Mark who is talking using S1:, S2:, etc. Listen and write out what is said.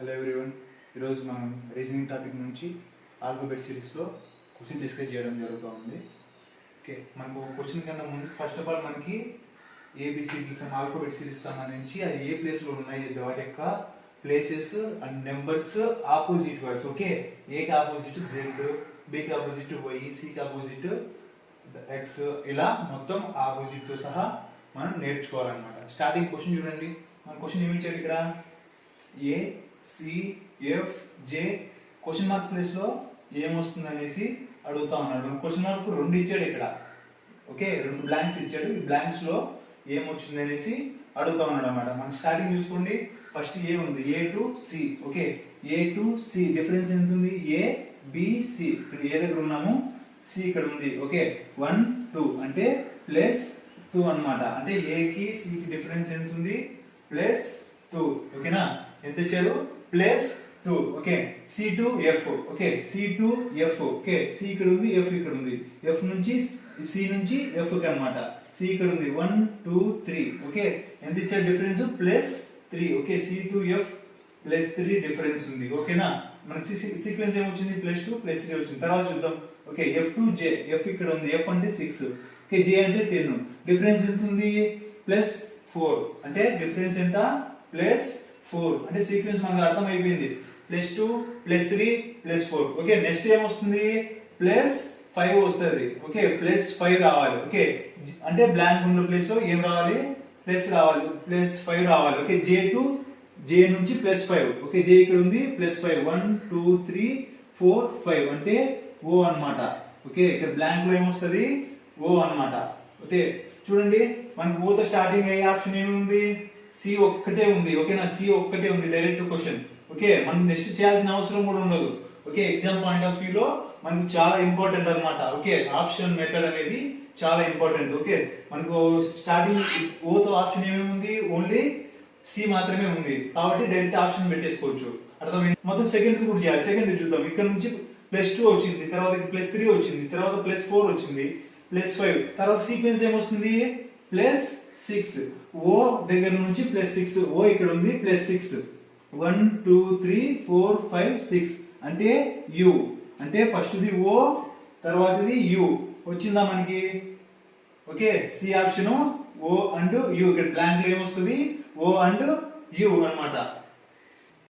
S1: Hello everyone ఈరోజు మనం reasoning topic నుంచి ఆల్ఫాబెట్ సిరీస్లో క్వశ్చన్ డిస్కస్ చేయడం జరుగుతూ ఉంది ఓకే మనకు క్వశ్చన్ కన్నా ముందు ఫస్ట్ ఆఫ్ ఆల్ మనకి ఏబిసిడి సమ్ ఆల్ఫాబెట్ సిరీస్ సంబంధించి అది ఏ ప్లేస్లో ఉన్నాయి వాటి యొక్క places and numbers opposite words okay ఏకి ఆపోజిట్ జెడ్ బికి ఆపోజిట్ వై సికి ఆపోజిట్ ఎక్స్ ఇలా మొత్తం ఆపోజిట్తో సహా మనం నేర్చుకోవాలన్నమాట. స్టార్టింగ్ క్వశ్చన్ చూడండి. మన క్వశ్చన్ ఏమి ఇచ్చాడు ఇక్కడ? A C F J question mark ప్లేస్లో ఏమొస్తుంది అనేసి అడుగుతా ఉన్నాడు. క్వశ్చన్ మార్క్ రెండు ఇచ్చాడు ఇక్కడ. ఓకే? రెండు బ్లాంక్స్ ఇచ్చాడు. ఈ బ్లాంక్స్లో ఏమొచ్చింది అనేసి అడుగుతా ఉన్నాడు అనమాట మనం స్టార్టింగ్ చూసుకోండి. ఫస్ట్ ఏ ఉంది? A to C. Okay? A to C. Difference ఎంత ఉంది ఏ బిసి ఇక్కడ ఏ దగ్గర ఉన్నాము? సి ఇక్కడ ఉంది. ఓకే? One two. అంటే ప్లస్ టూ అన్నమాట. అంటే ఏకి సికి డిఫరెన్స్ ఎంత ఉంది ప్లస్ టూ. ఓకేనా? ఎంత ఇచ్చారు? Plus two. Okay. C to F okay. C to F okay. C ఇక్కడ ఉంది ఎఫ్ ఇక్కడ ఉంది. ఎఫ్ నుంచి సి నుంచి ఎఫ్కి అనమాట సి ఇక్కడ ఉంది. One two three okay. ఎంత ఇచ్చారు difference plus three okay. C to F plus three difference ఉంది. ఓకేనా? మనకి సీక్వెన్స్ ఏమొచ్చింది? ప్లస్ టూ ప్లస్ త్రీ వచ్చింది. తర్వాత చూద్దాం. Okay. F to J F ఇక్కడ ఉంది. ఎఫ్ అంటే సిక్స్ ఓకే. జే అంటే టెన్ డిఫరెన్స్ ఎంత ఉంది? ప్లస్ ఫోర్ అంటే డిఫరెన్స్ ఎంత? Plus four. అంటే సీక్వెన్స్ మనకు అర్థం అయిపోయింది plus two plus three plus four. Okay next ఏమొస్తుంది? ప్లస్ ఫైవ్ వస్తుంది. ఓకే ప్లస్ ఫైవ్ రావాలి. ఓకే అంటే బ్లాంక్ ఉన్న ప్లేస్లో ఏం రావాలి? ప్లస్ రావాలి. ప్లస్ ఫైవ్ రావాలి. ఓకే జే టు జే నుంచి ప్లస్ ఫైవ్. ఓకే జే ఇక్కడ ఉంది plus five. One two three four five. అంటే ఓ అనమాట ఓకే ఇక్కడ బ్లాంక్లో ఏమొస్తుంది? ఓ అన్నమాట. ఓకే చూడండి. మనకు ఓతో స్టార్టింగ్ అయ్యే ఆప్షన్ ఏముంది? సి ఒక్కటే ఉంది ఓకేనా సి ఒక్కటే ఉంది డైరెక్ట్ క్వశ్చన్ ఓకే మనం నెక్స్ట్ చేయాల్సిన అవసరం కూడా ఉండదు ఓకే ఎగ్జామ్ పాయింట్ ఆఫ్ వ్యూలో మనకు చాలా ఇంపార్టెంట్ అనమాట ఓకే ఆప్షన్ మెథడ్ అనేది చాలా ఇంపార్టెంట్ ఓకే మనకు స్టార్టింగ్ ఓతో ఆప్షన్ ఏమేమి ఉంది? ఓన్లీ సి మాత్రమే ఉంది కాబట్టి డైరెక్ట్ ఆప్షన్ పెట్టేసుకోవచ్చు. అర్థమైంది? మొత్తం సెకండ్ కూడా చేయాలి సెకండ్ చూద్దాం. ఇక్కడ నుంచి ప్లస్ టూ వచ్చింది తర్వాత ప్లస్ త్రీ వచ్చింది తర్వాత ప్లస్ ఫోర్ వచ్చింది ప్లస్ ఫైవ్ తర్వాత సీక్వెన్స్ ఏమొస్తుంది? ప్లస్ సిక్స్ ఓ దగ్గర నుంచి ప్లస్ సిక్స్ ఓ ఇక్కడ ఉంది plus six one two three four five six అంటే యు అంటే ఫస్ట్ది ఓ తర్వాతది యు వచ్చిందా మనకి? Okay C option O and U ఇక్కడ బ్లాంక్లో ఏమొస్తుంది? ఓ అండ్ యు అన్నమాట.